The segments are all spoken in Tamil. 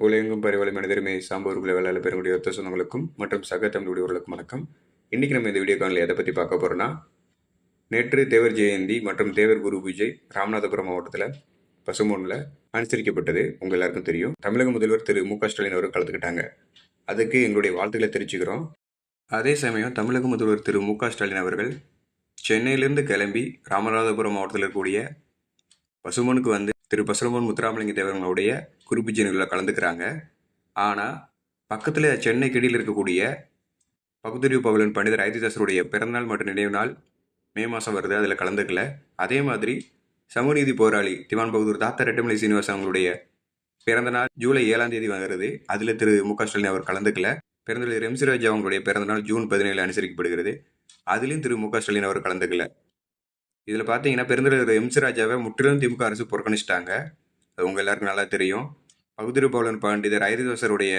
உலகெங்கும் பரவலை மனிதருமே சாம்பவர்களை வேலையில் பெறக்கூடிய ஒத்த சொந்தங்களுக்கும் மற்றும் சக தமிழ் வணக்கம். இன்றைக்கி நம்ம இந்த வீடியோ காலில் எதை பற்றி பார்க்க போகிறோன்னா நேற்று தேவர் ஜெயந்தி மற்றும் தேவர் குரு பூஜை ராமநாதபுரம் மாவட்டத்தில் பசுமூனில் அனுசரிக்கப்பட்டது உங்கள் எல்லாருக்கும் தெரியும். தமிழக முதல்வர் திரு மு க ஸ்டாலின் அவர் கலந்துக்கிட்டாங்க. அதுக்கு எங்களுடைய வாழ்த்துக்களை தெரிவிச்சுக்கிறோம். அதே சமயம் தமிழக முதல்வர் திரு மு க ஸ்டாலின் அவர்கள் சென்னையிலிருந்து கிளம்பி ராமநாதபுரம் மாவட்டத்தில் இருக்கக்கூடிய பசுமனுக்கு வந்து திரு பசுரமன் முத்துராமலிங்க தேவர்களுடைய குருபூஜை கலந்துக்கிறாங்க. ஆனால் பக்கத்தில் சென்னை கிடியில் இருக்கக்கூடிய பகுத்தறிவு பவலன் பண்டிதர் ஐதிதாசருடைய பிறந்தநாள் மற்றும் நினைவு நாள் மே மாதம் வருது அதில் கலந்துக்கல. அதே மாதிரி சமூகநீதி போராளி திவான் பகதூர் தாத்தா ரெட்டமலை சீனிவாசன் அவங்களுடைய பிறந்த நாள் ஜூலை ஏழாம் தேதி வருது. அதில் திரு மு க ஸ்டாலின் அவர் கலந்துக்கல. பிறந்தநாள் ரெம்சிராஜ் அவங்களுடைய பிறந்தநாள் ஜூன் பதினேழு அனுசரிக்கப்படுகிறது. அதிலும் திரு மு க ஸ்டாலின் அவர் கலந்துக்கல. இதில் பார்த்தீங்கன்னா பெருந்தலைவர் எம்சி ராஜாவை முற்றிலும் திமுக அரசு புறக்கணிச்சிட்டாங்க. அது உங்கள் எல்லாருக்கும் நல்லா தெரியும். பகுதிரு பவுலன் பாண்டிதர் ஐரிதாசருடைய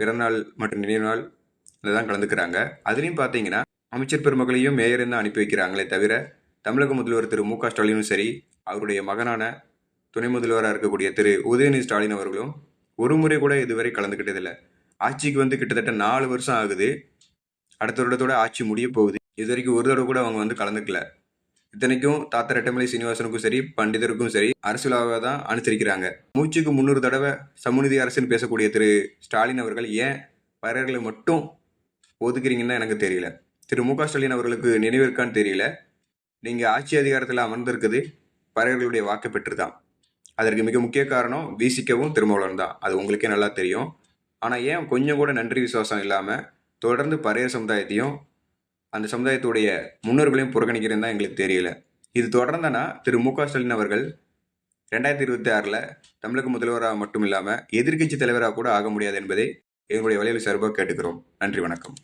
பிறநாள் மற்றும் நினைவு நாள் தான் கலந்துக்கிறாங்க. அதுலேயும் பார்த்தீங்கன்னா அமைச்சர் பெருமக்களையும் மேயரும் தான் அனுப்பி வைக்கிறாங்களே தவிர தமிழக முதல்வர் திரு மு க ஸ்டாலினும் சரி அவருடைய மகனான துணை முதல்வராக இருக்கக்கூடிய திரு உதயநிதி ஸ்டாலின் அவர்களும் ஒரு முறை கூட இதுவரை கலந்துக்கிட்டதில்லை ஆட்சிக்கு வந்து கிட்டத்தட்ட நாலு வருஷம் ஆகுது. அடுத்த வருடத்தோட ஆட்சி முடிய போகுது. இது வரைக்கும் ஒரு தடவை கூட அவங்க வந்து கலந்துக்கல. இத்தனைக்கும் தாத்தா ரெட்டமலை சீனிவாசனுக்கும் சரி பண்டிதருக்கும் சரி அரசியலாக தான் அனுசரிக்கிறாங்க. மூச்சுக்கு முன்னூறு தடவை சமூகநீதி அரசுன்னு பேசக்கூடிய திரு ஸ்டாலின் அவர்கள் ஏன் பறையர்களை மட்டும் ஒதுக்குறீங்கன்னு எனக்கு தெரியல. திரு மு ஸ்டாலின் அவர்களுக்கு நினைவிருக்கான்னு தெரியல. நீங்கள் ஆட்சி அதிகாரத்தில் அமர்ந்திருக்குது பறவைகளுடைய வாக்கு பெற்று தான் அதற்கு மிக முக்கிய காரணம் வீசிக்கவும் திருமாவளவன் தான். அது உங்களுக்கே நல்லா தெரியும். ஆனால் ஏன் கொஞ்சம் கூட நன்றி விசுவாசம் இல்லாமல் தொடர்ந்து பறையர் சமுதாயத்தையும் அந்த சமுதாயத்துடைய முன்னோர்களையும் புறக்கணிக்கிறேன்னு தான் எங்களுக்கு தெரியல. இது தொடர்ந்தனா திரு மு க ஸ்டாலின் அவர்கள் ரெண்டாயிரத்தி இருபத்தி ஆறில் தமிழக முதல்வராக மட்டும் இல்லாமல் எதிர்க்கட்சி தலைவராக கூட ஆக முடியாது என்பதை எங்களுடைய வலையில் சார்பாக கேட்டுக்கிறோம். நன்றி வணக்கம்.